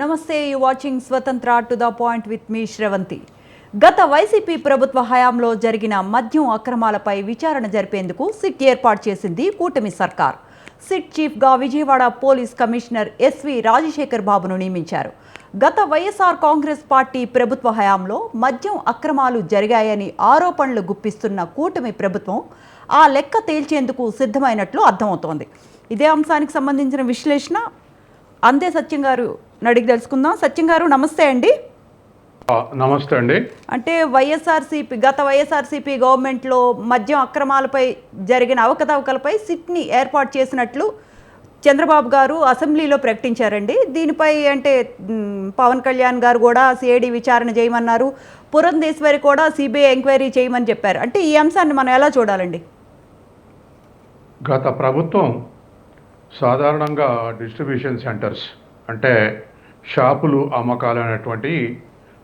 నమస్తే you watching Swatantra to the point with me Sravanthi గత YCP ప్రభుత్వ హయాంలో జరిగిన మద్యం అక్రమాలపై విచారణ జరిపేందుకు సిట్ ఏర్పాటు చేసింది కూటమి సర్కార్. సిట్ చీఫ్గా Vijayawada police commissioner SV Rajasekhar బాబును నియమించారు. గత వైఎస్ఆర్ కాంగ్రెస్ పార్టీ ప్రభుత్వ హయాంలో మద్యం అక్రమాలు జరిగాయని ఆరోపణలు గుప్పిస్తున్న కూటమి ప్రభుత్వం ఆ లెక్క తేల్చేందుకు సిద్ధమైనట్లు అర్థమవుతోంది. ఇదే అంశానికి సంబంధించిన విశ్లేషణ అంతే సత్యం గారు అడిగి తెలుసుకుందాం. సత్యం గారు నమస్తే అండి. నమస్తే అండి. అంటే వైఎస్ఆర్సీపీ గత వైఎస్ఆర్సీపీ గవర్నమెంట్లో మద్యం అక్రమాలపై జరిగిన అవకతవకలపై సిట్ని ఏర్పాటు చేసినట్లు చంద్రబాబు గారు అసెంబ్లీలో ప్రకటించారండి. దీనిపై అంటే పవన్ కళ్యాణ్ గారు కూడా సిఐడి విచారణ చేయమన్నారు. పురంధేశ్వరి కూడా సిబిఐ ఎంక్వైరీ చేయమని చెప్పారు. అంటే ఈ అంశాన్ని మనం ఎలా చూడాలండి? గత ప్రభుత్వం సాధారణంగా డిస్ట్రిబ్యూషన్ సెంటర్స్ అంటే షాపులు అమ్మకాలు అనేటువంటి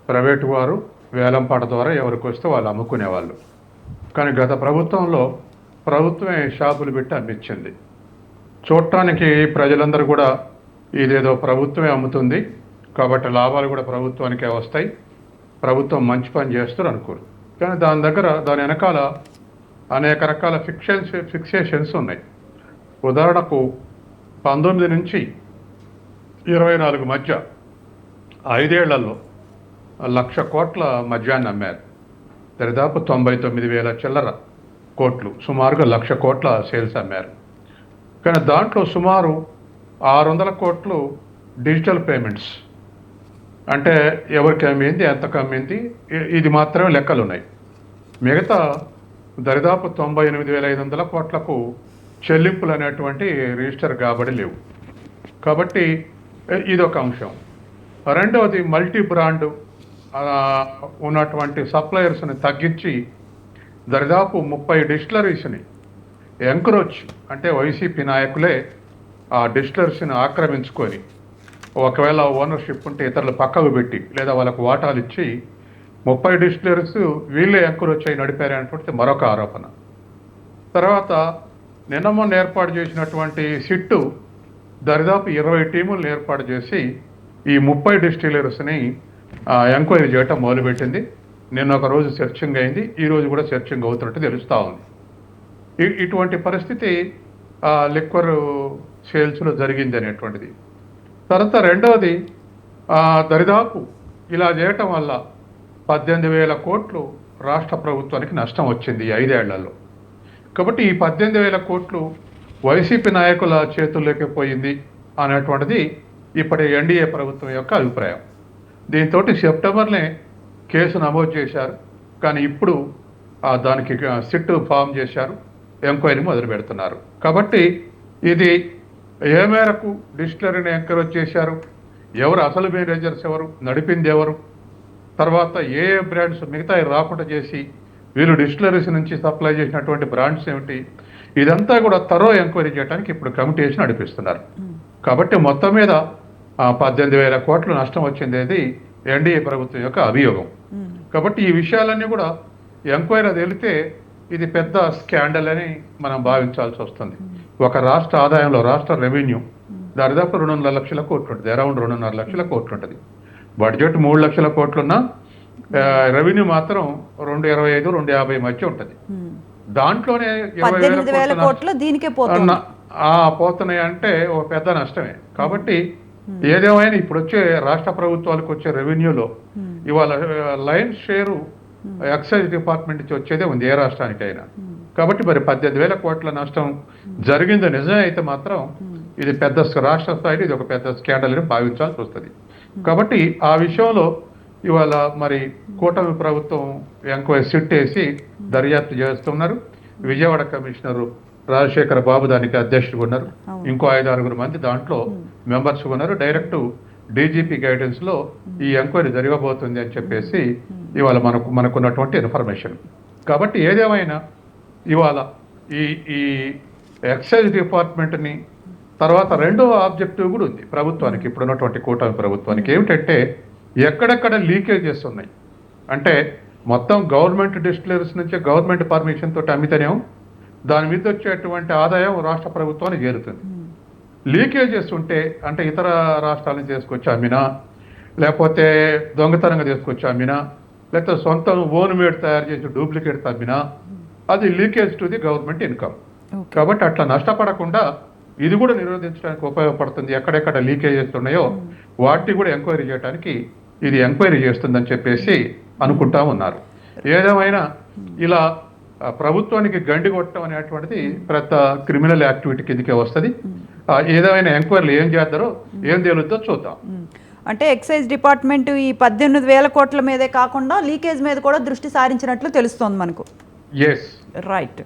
ప్రైవేటు వారు వేలంపాట ద్వారా ఎవరికి వస్తే వాళ్ళు అమ్ముకునేవాళ్ళు. కానీ గత ప్రభుత్వంలో ప్రభుత్వమే షాపులు పెట్టి అమ్మించింది. చూడటానికి ప్రజలందరూ కూడా ఇదేదో ప్రభుత్వమే అమ్ముతుంది. కాబట్టి లాభాలు కూడా ప్రభుత్వానికే వస్తాయి. ప్రభుత్వం మంచి పని చేస్తారు అనుకోరు. కానీ దాని దగ్గర దాని వెనకాల అనేక రకాల ఫిక్షన్స్ ఫిక్సేషన్స్ ఉన్నాయి. ఉదాహరణకు పంతొమ్మిది నుంచి ఇరవై నాలుగు మధ్య ఐదేళ్ళలో లక్ష కోట్ల మద్యాన్ని అమ్మారు. దరిదాపు తొంభై తొమ్మిది వేల చిల్లర కోట్లు సుమారుగా లక్ష కోట్ల సేల్స్ అమ్మారు. కానీ దాంట్లో సుమారు ఆరు వందల కోట్లు డిజిటల్ పేమెంట్స్. అంటే ఎవరికి అమ్మింది ఎంతకు అమ్మింది ఇది మాత్రమే లెక్కలు ఉన్నాయి మిగతా దరిదాపు తొంభై ఎనిమిది వేల ఐదు వందల కోట్లకు చెల్లింపులు అనేటువంటి రిజిస్టర్ కాబడి లేవు. కాబట్టి ఇదొక అంశం. రెండవది మల్టీ బ్రాండ్ ఉన్నటువంటి సప్లయర్స్ని తగ్గించి దరిదాపు ముప్పై డిస్టిలరీస్ని ఎంకరోచ్ అంటే వైసీపీ నాయకులే ఆ డిస్టిలర్స్ని ఆక్రమించుకొని ఒకవేళ ఓనర్షిప్ ఉంటే ఇతరులు పక్కకు పెట్టి లేదా వాళ్ళకు వాటాలు ఇచ్చి ముప్పై డిస్టిలర్స్ వీళ్ళే ఎంక్రోచ్ అయి నడిపారనేటువంటి మరొక ఆరోపణ. తర్వాత నిన్న మొన్న ఏర్పాటు చేసినటువంటి సిట్టు దరిదాపు ఇరవై టీములను ఏర్పాటు చేసి ఈ ముప్పై డిస్టిలర్స్ని ఎంక్వైరీ చేయటం మొదలుపెట్టింది. నిన్న ఒక రోజు సెర్చింగ్ అయింది. ఈరోజు కూడా సెర్చింగ్ అవుతున్నట్టు తెలుస్తూ ఉంది. ఇటువంటి పరిస్థితి లిక్వర్ సేల్స్లో జరిగింది అనేటువంటిది. తర్వాత రెండవది దరిదాపు ఇలా చేయటం వల్ల పద్దెనిమిది వేల కోట్లు రాష్ట్ర ప్రభుత్వానికి నష్టం వచ్చింది ఐదేళ్ళలో. కాబట్టి ఈ పద్దెనిమిది వేల కోట్లు వైసీపీ నాయకుల చేతుల్లోకి పోయింది అనేటువంటిది ఇప్పటి ఎన్డీఏ ప్రభుత్వం యొక్క అభిప్రాయం. దీంతో సెప్టెంబర్నే కేసు నమోదు చేశారు. కానీ ఇప్పుడు దానికి సిట్ ఫామ్ చేశారు. ఎంక్వైరీ మొదలు పెడుతున్నారు. కాబట్టి ఇది ఏ మేరకు డిస్టిలరీని ఎంకరేజ్ చేశారు? ఎవరు అసలు మేనేజర్స్ ఎవరు? నడిపింది ఎవరు? తర్వాత ఏ ఏ బ్రాండ్స్ మిగతా రాకుండా చేసి వీళ్ళు డిస్టిలరీస్ నుంచి సప్లై చేసినటువంటి బ్రాండ్స్ ఏమిటి? ఇదంతా కూడా తరో ఎంక్వైరీ చేయడానికి ఇప్పుడు కమిటీ వేసి నడిపిస్తున్నారు. కాబట్టి మొత్తం మీద పద్దెనిమిది వేల కోట్ల నష్టం వచ్చింది అనేది ఎన్డీఏ ప్రభుత్వం యొక్క అభియోగం. కాబట్టి ఈ విషయాలన్నీ కూడా ఎంక్వైరీ తేలితే ఇది పెద్ద స్కాండల్ అని మనం భావించాల్సి వస్తుంది. ఒక రాష్ట్ర ఆదాయంలో రాష్ట్ర రెవెన్యూ దాదాపు రెండున్నర లక్షల కోట్లు ఉంటుంది అరౌండ్ రెండున్నర లక్షల కోట్లు ఉంటుంది బడ్జెట్ మూడు లక్షల కోట్లున్నా రెవెన్యూ మాత్రం రెండు ఇరవై ఐదు రెండు యాభై మధ్య ఉంటుంది. దాంట్లోనే పోతున్నాయి అంటే ఒక పెద్ద నష్టమే. కాబట్టి ఏదేమైనా ఇప్పుడు వచ్చే రాష్ట్ర ప్రభుత్వాలకు వచ్చే రెవెన్యూలో ఇవాళ లైన్ షేరు ఎక్సైజ్ డిపార్ట్మెంట్ నుంచి వచ్చేదే ఉంది ఏ రాష్ట్రానికైనా. కాబట్టి మరి పద్దెనిమిది వేల కోట్ల నష్టం జరిగింది నిజమే అయితే మాత్రం ఇది పెద్ద రాష్ట్ర స్థాయిలో ఇది ఒక పెద్ద స్కాండల్ అని భావించాల్సి వస్తుంది. కాబట్టి ఆ విషయంలో ఇవాళ మరి కూటమి ప్రభుత్వం ఎంక్వైరీ సిట్ వేసి దర్యాప్తు చేస్తున్నారు. విజయవాడ కమిషనరు రాజశేఖర బాబు దానికి అధ్యక్షుడు ఉన్నారు. ఇంకో ఐదు ఆరుగురు మంది దాంట్లో మెంబర్స్ ఉన్నారు. డైరెక్ట్ డీజీపీ గైడెన్స్లో ఈ ఎంక్వైరీ జరగబోతుంది అని చెప్పేసి ఇవాళ మనకు మనకున్నటువంటి ఇన్ఫర్మేషన్ కాబట్టి ఏదేమైనా ఇవాళ ఈ ఈ ఎక్సైజ్ డిపార్ట్మెంట్ని తర్వాత రెండవ ఆబ్జెక్టివ్ కూడా ఉంది ప్రభుత్వానికి. ఇప్పుడున్నటువంటి కూటమి ప్రభుత్వానికి ఏమిటంటే ఎక్కడెక్కడ లీకేజెస్ ఉన్నాయి. అంటే మొత్తం గవర్నమెంట్ డిస్టిలరీస్ నుంచి గవర్నమెంట్ పర్మిషన్ తోటి అమ్మితేనేమో దాని మీద వచ్చేటువంటి ఆదాయం రాష్ట్ర ప్రభుత్వానికి చేరుతుంది. లీకేజెస్ ఉంటే అంటే ఇతర రాష్ట్రాలను నుంచి అమ్మినా లేకపోతే దొంగతనంగా తీసుకొచ్చి అమ్మినా లేకపోతే సొంత ఓన్ మేడ్ తయారు చేసి డూప్లికేట్ అమ్మినా అది leakage to the government income. కాబట్టి అట్లా నష్టపడకుండా ఇది కూడా నిరోధించడానికి ఉపయోగపడుతుంది ఎక్కడెక్కడ లీకేజెస్ ఉన్నాయో వాటిని కూడా ఎంక్వైరీ చేయడానికి ఇది ఎంక్వైరీ చేస్తుందని చెప్పేసి అనుకుంటా ఉన్నారు. ఏదేమైనా ఇలా ప్రభుత్వానికి గండి కొట్టడం అనేటువంటిది పెద్ద క్రిమినల్ యాక్టివిటీ కిందకే వస్తుంది. ఏదేమైనా ఎంక్వైరీలు ఏం చేస్తారో ఏం తేలుద్దో చూద్దాం. అంటే ఎక్సైజ్ డిపార్ట్మెంట్ ఈ పద్దెనిమిది వేల కోట్ల మీదే కాకుండా లీకేజ్ మీద కూడా దృష్టి సారించినట్లు తెలుస్తోంది మనకు. రైట్